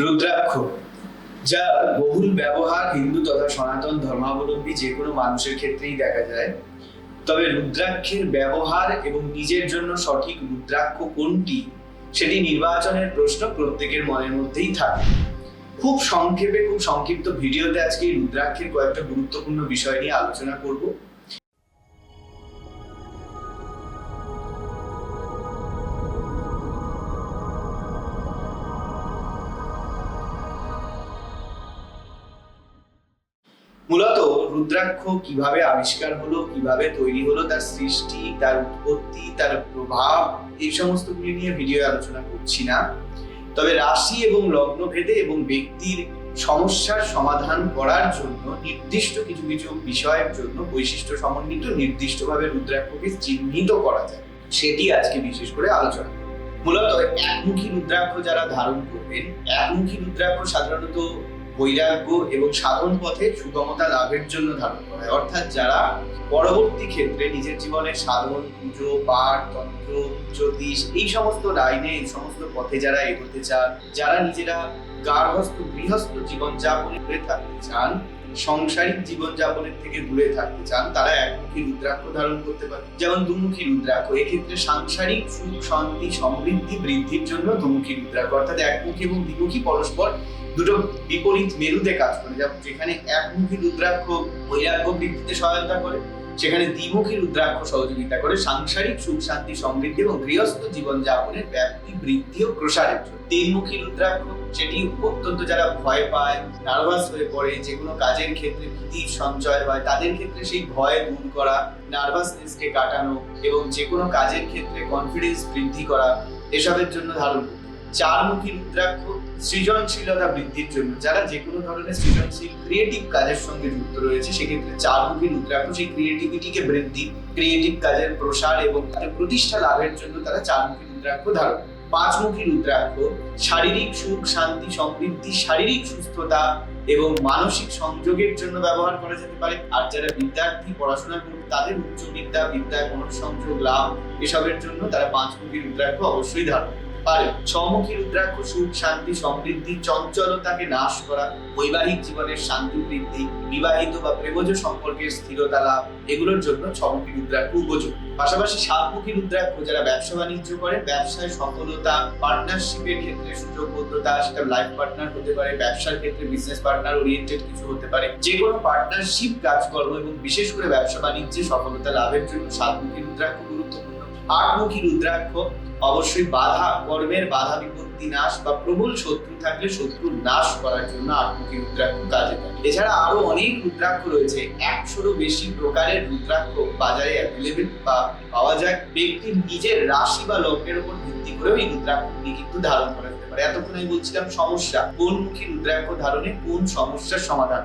রুদ্রাক্ষ, যা বহুল ব্যবহার হিন্দু তথা সনাতন ধর্মাবলম্বী যে কোনো মানুষের ক্ষেত্রেই দেখা যায়। তবে রুদ্রাক্ষের ব্যবহার এবং নিজের জন্য সঠিক রুদ্রাক্ষ কোনটি, সেটি নির্বাচনের প্রশ্ন প্রত্যেকের মনের মধ্যেই থাকে। খুব সংক্ষেপে, খুব সংক্ষিপ্ত ভিডিওতে আজকে রুদ্রাক্ষের কয়েকটা গুরুত্বপূর্ণ বিষয় নিয়ে আলোচনা করব। রুদ্রাক্ষ কীভাবে আবিষ্কার হলো, কীভাবে তৈরি হলো, তার সৃষ্টি, তার উৎপত্তি, তার প্রভাব, এই সমস্তগুলি নিয়ে ভিডিও আলোচনা করছি না তবে রাশি এবং লগ্ন ভেদে এবং ব্যক্তির সমস্যার সমাধান করার জন্য নির্দিষ্ট কিছু কিছু বিষয়ের জন্য বৈশিষ্ট্য সমন্বিত নির্দিষ্টভাবে রুদ্রাক্ষকে চিহ্নিত করা যায় সেটি আজকে বিশেষ করে আলোচনা। মূলত একমুখী রুদ্রাক্ষ যারা ধারণ করবেন, একমুখী রুদ্রাক্ষ সাধারণত বৈরাগ্য এবং সাধন পথে সুগমতা লাভের জন্য ধারণ করা হয়। অর্থাৎ যারা পরবর্তী ক্ষেত্রে নিজের জীবনের সাধন, পুজো, পাঠ, তন্ত্র, জ্যোতিষ, এই সমস্ত লাইনে, এই সমস্ত পথে যারা এগোতে চান, যারা নিজেরা গার্হস্থ, গৃহস্থ জীবনযাপনে দূরে থাকতে চান, সংসারিক জীবনযাপনের থেকে দূরে থাকতে চান, তারা একমুখী রুদ্রাক্ষ ধারণ করতে পারে। যেমন দুমুখী রুদ্রাক্ষ, এক্ষেত্রে সাংসারিক সুখ, শান্তি, সমৃদ্ধি, বৃদ্ধির জন্য দুমুখী রুদ্রাক্ষ, অর্থাৎ একমুখী এবং দ্বিমুখী পরস্পর দুটো বিপরীত মেরুতে কাজ করে যেখানে একমুখী রুদ্রাক্ষ বৈরাগ্য বৃদ্ধিতে সহায়তা করে, সেখানে দ্বিমুখী রুদ্রাক্ষ সহযোগিতা করে সাংসারিক সুখ শান্তি সমৃদ্ধি এবং গৃহস্থ জীবনযাপনের ব্যাপ্তি, বৃদ্ধি ও প্রসারের জন্য তিনমুখী রুদ্রাক্ষ, সেটি অত্যন্ত যারা ভয় পায়, নার্ভাস হয়ে পড়ে, যে কোনো কাজের ক্ষেত্রে ভীতির সঞ্চয় হয়, তাদের ক্ষেত্রে সেই ভয় দূর করা, নার্ভাসনেসকে কাটানো এবং যে কোনো কাজের ক্ষেত্রে কনফিডেন্স বৃদ্ধি করা, এসবের জন্য ধারণ। চারমুখী রুদ্রাক্ষ সৃজনশীলতা বৃদ্ধির জন্য। যারা যে কোনো ধরনের সৃজনশীল ক্রিয়েটিভ কাজের সঙ্গে যুক্ত রয়েছে, সেক্ষেত্রে চারমুখী রুদ্রাক্ষ সেই ক্রিয়েটিভিটিকে বৃদ্ধি ক্রিয়েটিভ কাজের প্রসার এবং প্রতিষ্ঠা লাভের জন্য তারা চারমুখী রুদ্রাক্ষ ধারণ। পাঁচমুখী রুদ্রাক্ষ শারীরিক সুখ, শান্তি, সমৃদ্ধি, শারীরিক সুস্থতা এবং মানসিক সংযোগের জন্য ব্যবহার করা যেতে পারে। আর যারা বিদ্যার্থী পড়াশোনা করবে তাদের উচ্চ বিদ্যা বিদ্যায় মনোসংযোগ, লাভ এসবের জন্য তারা পাঁচমুখী রুদ্রাক্ষ অবশ্যই ধারণ। পারে। ছমুখী রুদ্রাক্ষ সুখ, শান্তি, সমৃদ্ধি, চঞ্চলতাকে নাশ করা, বৈবাহিক জীবনের শান্তি বৃদ্ধি, বিবাহিত বা প্রেমজ সম্পর্কের স্থিরতা লাভ, এগুলোর জন্য ছমুখী রুদ্রাক্ষ উপযুক্ত পাশাপাশি সাতমুখী রুদ্রাক্ষ যারা ব্যবসা বাণিজ্য করে, ব্যবসায় সফলতা পার্টনারশিপের ক্ষেত্রে সুযোগবদ্ধতা, সেটা লাইফ পার্টনার হতে পারে, ব্যবসার ক্ষেত্রে বিজনেস পার্টনার ওরিয়েন্টেড কিছু হতে পারে। যে কোনো পার্টনারশিপ কাজকর্ম এবং বিশেষ করে ব্যবসা বাণিজ্যে সফলতা লাভের জন্য সাতমুখী রুদ্রাক্ষ গুরুত্বপূর্ণ। আটমুখী রুদ্রাক্ষ। অবশ্যই বাধা, কর্মের বাধা বিপত্তি নাশ বা প্রবল শত্রু থাকলে শত্রুর নাশ করার জন্য আটমুখী রুদ্রাক্ষ কাজে দেয়। এছাড়া আরও অনেক রুদ্রাক্ষ রয়েছে। একশোরও বেশি প্রকারের রুদ্রাক্ষ বাজারে অ্যাভেলেবেল বা পাওয়া যায়। ব্যক্তির নিজের রাশি বা লগ্নের উপর ভিত্তি করেও এই রুদ্রাক্ষগুলি কিন্তু ধারণ করা যেতে পারে। এতক্ষণ আমি বলছিলাম সমস্যা। কোন মুখী রুদ্রাক্ষ ধারণে কোন সমস্যার সমাধান?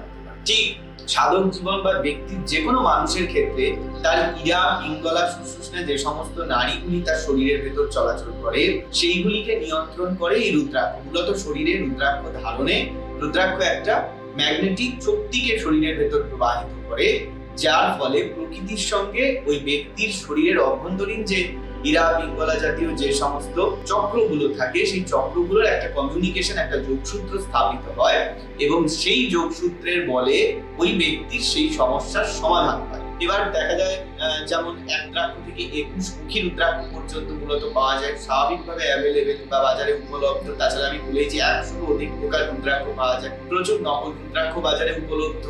ঠিক সাধক জীবন বা ব্যক্তির যে কোনো মানুষের ক্ষেত্রে তার ইরা, পিঙ্গলা সুষুষ্ণে যে সমস্ত নারীগুলি তার শরীরের ভেতর চলাচল করে, সেইগুলিকে নিয়ন্ত্রণ করে এই রুদ্রাক্ষ। মূলত শরীরে রুদ্রাক্ষ ধারণে রুদ্রাক্ষ একটা ম্যাগনেটিক শক্তিকে শরীরের ভেতর প্রবাহিত করে, যার ফলে প্রকৃতির সঙ্গে ওই ব্যক্তির শরীরের অভ্যন্তরীণ যে ইরা পিঙ্গলা জাতীয় যে সমস্ত চক্রগুলো থাকে, সেই চক্রগুলোর একটা কমিউনিকেশন একটা যোগসূত্র স্থাপিত হয় এবং সেই যোগসূত্রের বলে ওই ব্যক্তির সেই সমস্যার সমাধান হয়। এবার দেখা যায় যেমন এক রুদ্রাক্ষ থেকে একুশ মুখী রুদ্রাক্ষ পর্যন্ত মূলত পাওয়া যায়, স্বাভাবিকভাবে অ্যাভেলেবেল বা বাজারে উপলব্ধ। তাছাড়া আমি বলেছি একশো অধিক প্রকার রুদ্রাক্ষ পাওয়া যায়, প্রচুর নকল রুদ্রাক্ষ বাজারে উপলব্ধ।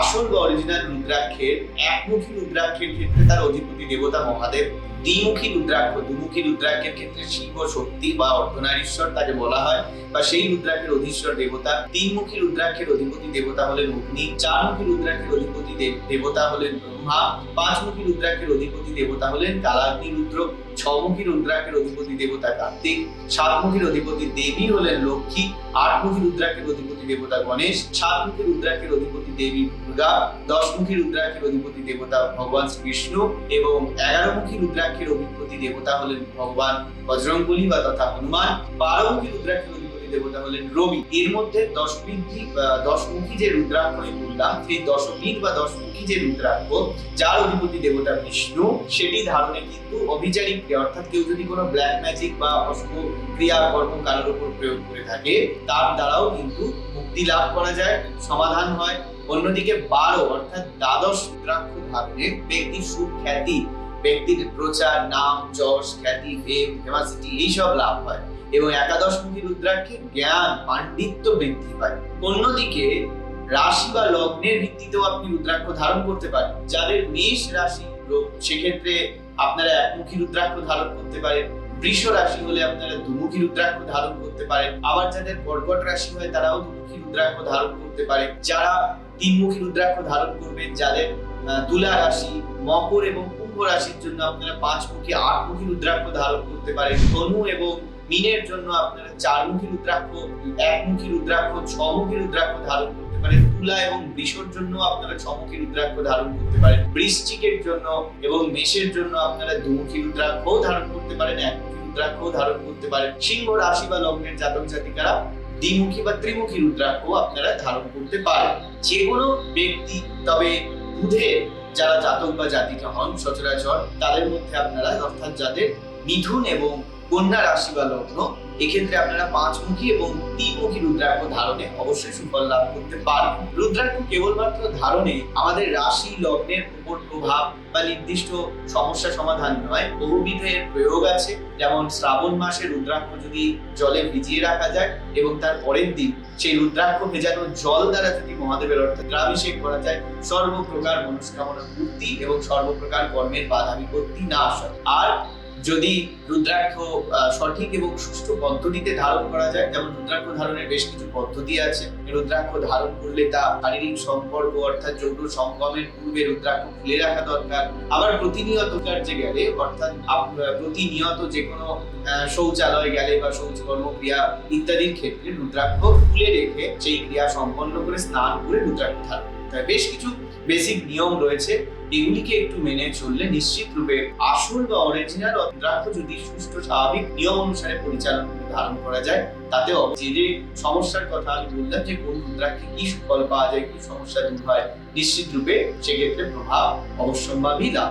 আসল বা অরিজিনাল রুদ্রাক্ষের, একমুখী রুদ্রাক্ষের ক্ষেত্রে তার অধিপতি দেবতা মহাদেব। দ্বিমুখী রুদ্রাক্ষ, দুমুখী রুদ্রাক্ষের ক্ষেত্রে শিব, শক্তি বা অর্ধনারীশ্বর তাকে বলা হয়, বা সেই রুদ্রাক্ষের অধীশ্বর দেবতা। তিনমুখী রুদ্রাক্ষের অধিপতি দেবতা হলেন অগ্নি, চারমুখী রুদ্রাক্ষের অধিপতি দেব- দেবতা হলেন ব্রহ্মা, পাঁচমুখী রুদ্রাক্ষের অধিপতি দেবতা হলেন কালাগ্নি রুদ্র ছমুখী রুদ্রাকের অধিপতি দেবতা কার্তিক, সাতমুখীর অধিপতি দেবী হলেন লক্ষ্মী, আটমুখী রুদ্রাকের অধিপতি দেবতা গণেশ, সাতমুখী রুদ্রাকের অধিপতি দেবী দুর্গা, দশমুখী রুদ্রাকের অধিপতি দেবতা ভগবান শ্রীকৃষ্ণ এবং এগারোমুখী রুদ্রাক্ষের অধিপতি দেবতা হলেন ভগবান বজরঙ্গলি বা তথা হনুমান। বারোমুখী রুদ্রাক্ষের অধিপতি দেবতা হলেন রবি। এর মধ্যে দশবিধি দশমুখী যে রুদ্রাক্ষ বললাম, সেই দশবিধ বা দশমুখী যে রুদ্রাক্ষ, যার অধিপতি দেবতা বিষ্ণু, সেটি ধারণে কিন্তু অভিচারিক ক্রিয়া, অর্থাৎ কেউ যদি কোনো ব্ল্যাক ম্যাজিক বা অশুভ ক্রিয়া কর্ম কারোর উপর প্রয়োগ করে থাকে, তার দ্বারাও কিন্তু মুক্তি লাভ করা যায়, সমাধান হয়। অন্যদিকে বারো, অর্থাৎ দ্বাদশ রুদ্রাক্ষ ধারণে ব্যক্তির সুখ্যাতি ব্যক্তির প্রচার, নাম, যশ, খ্যাতি ফেম ফেমাসিটি এইসব লাভ হয়। এবং একাদশমুখী রুদ্রাক্ষে জ্ঞান, পাণ্ডিত্য বৃদ্ধি পায়। অন্যদিকে, রাশি বা লগ্নের ভিত্তিতেও আপনি রুদ্রাক্ষ ধারণ করতে পারেন। যাদের মেষ রাশি সেক্ষেত্রে আপনারা একমুখী রুদ্রাক্ষ ধারণ করতে পারেন। বৃষ রাশি হলে আপনারা দুমুখী রুদ্রাক্ষ ধারণ করতে পারেন। আবার যাদের কর্কট রাশি হয়, তারাও দুমুখী রুদ্রাক্ষ ধারণ করতে পারে। যারা তিনমুখী রুদ্রাক্ষ ধারণ করবেন, যাদের তুলা রাশি, মকর এবং কুম্ভ রাশির জন্য আপনারা পাঁচমুখী, আটমুখী রুদ্রাক্ষ ধারণ করতে পারেন। ধনু এবং মিনের জন্য আপনারা চারমুখী রুদ্রাক্ষ একমুখী রুদ্রাক্ষ ছমুখী রুদ্রাক্ষ ধারণ করতে পারেন। তুলা এবং বৃষর জন্য আপনারা ছমুখী রুদ্রাক্ষ ধারণ করতে পারেন। বৃশ্চিকের জন্য এবং মেষের জন্য আপনারা দুমুখী রুদ্রাক্ষও ধারণ করতে পারেন একমুখী রুদ্রাক্ষও ধারণ করতে পারেন। সিংহ রাশি বা লগ্নের জাতক জাতিকারা দ্বিমুখী বা ত্রিমুখী রুদ্রাক্ষ আপনারা ধারণ করতে পারেন। যে কোনো ব্যক্তি, তবে বুধের যারা জাতক বা জাতিকা হন সচরাচর, তাদের মধ্যে আপনারা অর্থাৎ যাদের মিথুন এবং কন্যা রাশি বা লগ্ন এক্ষেত্রে আপনারা পাঁচমুখী এবং তিনমুখী রুদ্রাক্ষ ধারণে অবশ্যই সুফল লাভ করতে পারেন রুদ্রাক্ষ কেবলমাত্র ধারণে আমাদের রাশি লগ্নের উপর প্রভাব বা নির্দিষ্ট সমস্যা সমাধান নয়, বহুবিধের প্রয়োগ আছে। যেমন শ্রাবণ মাসে রুদ্রাক্ষ যদি জলে ভিজিয়ে রাখা যায় এবং তার পরের দিন সেই রুদ্রাক্ষ ভেজানো জল দ্বারা যদি মহাদেবের অর্থাৎ দ্রাভিষেক করা যায়, সর্বপ্রকার মনস্কামনা পূর্তি এবং সর্বপ্রকার কর্মের বাধা বিপত্তি নাশ হয়। আর যদি রুদ্রাক্ষ সঠিক এবং সুষ্ঠু পদ্ধতিতে ধারণ করা যায়, যেমন রুদ্রাক্ষ ধারণের বেশ কিছু পদ্ধতি আছে। রুদ্রাক্ষ ধারণ করলে তা শারীরিক সম্পর্ক অর্থাৎ যৌন সঙ্গমের পূর্বে রুদ্রাক্ষ খুলে রাখা দরকার। আবার প্রতিনিয়ত কার্যে গেলে, অর্থাৎ প্রতিনিয়ত যে কোনো শৌচালয় গেলে বা শৌচকর্ম ক্রিয়া ইত্যাদির ক্ষেত্রে রুদ্রাক্ষ খুলে রেখে সেই ক্রিয়া সম্পন্ন করে স্নান করে রুদ্রাক্ষ ধারণ বেশ কিছু বেসিক নিয়ম রয়েছে। এগুলিকে একটু মেনে চললে নিশ্চিত রূপে আসল বা অরিজিনাল রুদ্রাক্ষ যদি সুস্থ স্বাভাবিক নিয়ম অনুসারে পরিচালন ধারণ করা যায় তাতে যে যে সমস্যার কথা আমি বললাম যে কোন মুদ্রাকে কি সুফল পাওয়া যায়, কি সমস্যা দূর হয়, নিশ্চিত রূপে সেক্ষেত্রে প্রভাব অবশ্যম্ভাবী লাভ।